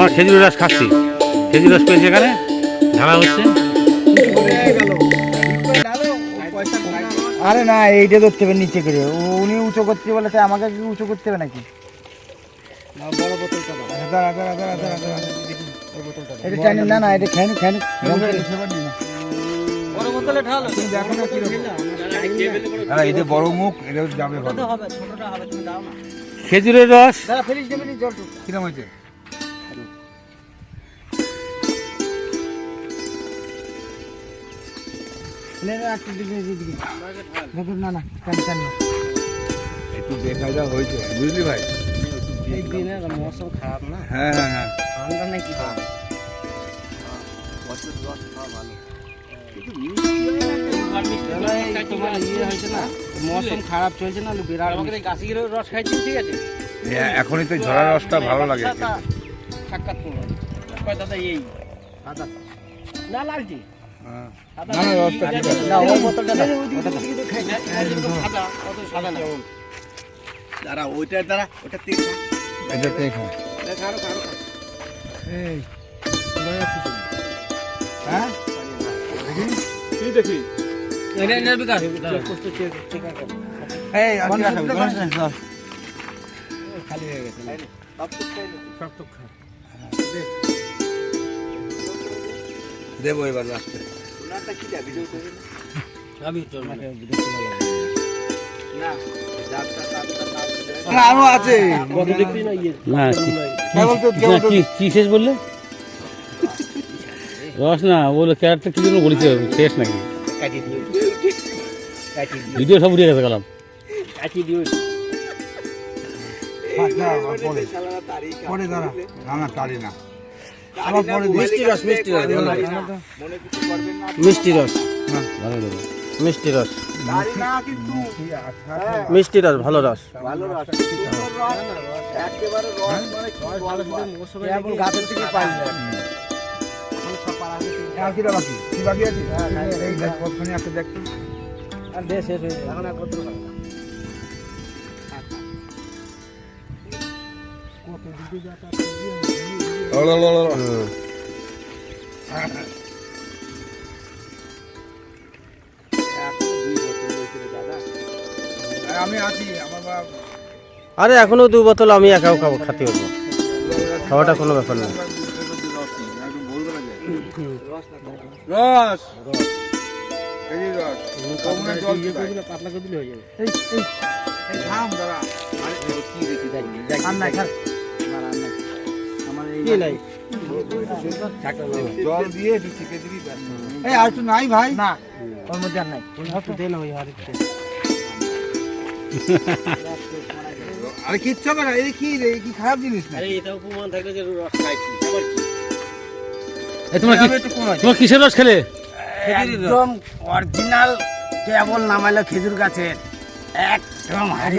আমরা খেজুরের রস খাচ্ছি। খেজুর রস পেয়েছি এখানে? ঢালা হচ্ছে। আরে না এইটা ধরতে হবে নিচে করে। উনি উঁচু করতে বলে তাই আমাকে কি উঁচু করতে হবে নাকি? না না এটা বড় মুখ এটা যাবে ভালো ছোট হবে ছোটটা হবে তুমি দাও না। খেজুরের রস। কিরম হয়েছে? নে না একটু না হয়েছে বুঝলি ভাই? এই দিনের মৌসুম খারাপ না? হ্যাঁ হ্যাঁ হ্যাঁ। ঠান্ডা নেই কি দাও তোমার ইয়ে হয়েছে না মৌসুম খারাপ চলছে না বিরাট গাছের রস খাইছি ঠিক আছে? এ- এখনই তো ঝরা রসটা ভালো লাগে সাক্ষাৎ করো দাদা এই? দাদা। না লালটি দাঁড়া ওইটার দ্বারা ওটা এই হ্যাঁ এটা এটা বিকাশ কি রাখাবি গণেশ না, চল। খালি হয়ে গেছে সব তো খা দেবো এবার লাস্টে কি ভিডিও আমি তো না? আরও আছে। কত দেখবি না ইয়ে? না শেষ বললে? রস না বলে ক্যারেটটা কি জন্য বলেছে? শেষ নাকি? ভিডিও সব উঠে গেছে গেলাম। কাটি দিও পরে। দাঁড়া না না তারি না। আবার পরে মিষ্টি রস মিষ্টি রস মনে না। মিষ্টি রস। মিষ্টি রস। তারই না কিন্তু। মিষ্টি রস ভালো রস। হয়ে কত এখনও দুই দাদা আর আমি আছি আমার আরে এখনও দু বোতল আমি একাও খাব খাতে পারব খাওয়াটা কোনো ব্যাপার না। রস। পাতলা করে দিলে হয়ে যাবে। এই এই থাম দাঁড়া। আরে কি দেখি খার কি নাই জল দিয়ে একটু শিখে দিবি এই আর একটু নাই ভাই? না। ওর মধ্যে আর নাই। একটু দে না ওই আরেকটু। আরে কিচ্ছু হবে না এই কি রে কি খারাপ জিনিস না আরে এটা উপমান থাকলে যে রস খাইছি। আবার কি? এই তোমার কি একটু কম আছে তোমার কিসের রস খেলে? একদম অরিজিনাল কেবল নামাইলো খেজুর গাছের। একদম হারি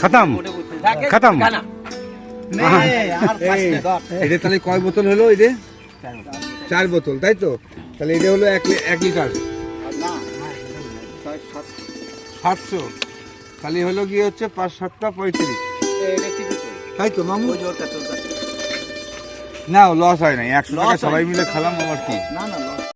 খতম। খতম। এটা তাহলে কয় বোতল হলো এটা? চার বোতল তাই তো? তাহলে এটা হলো এক এক লিটার। সাতশো। তাহলে হলো গিয়ে হচ্ছে পাঁচ সাতটা পঁয়ত্রিশ। তাই তো মামু? না লস হয় নাই। একশো টাকা সবাই মিলে খেলাম আবার কি না না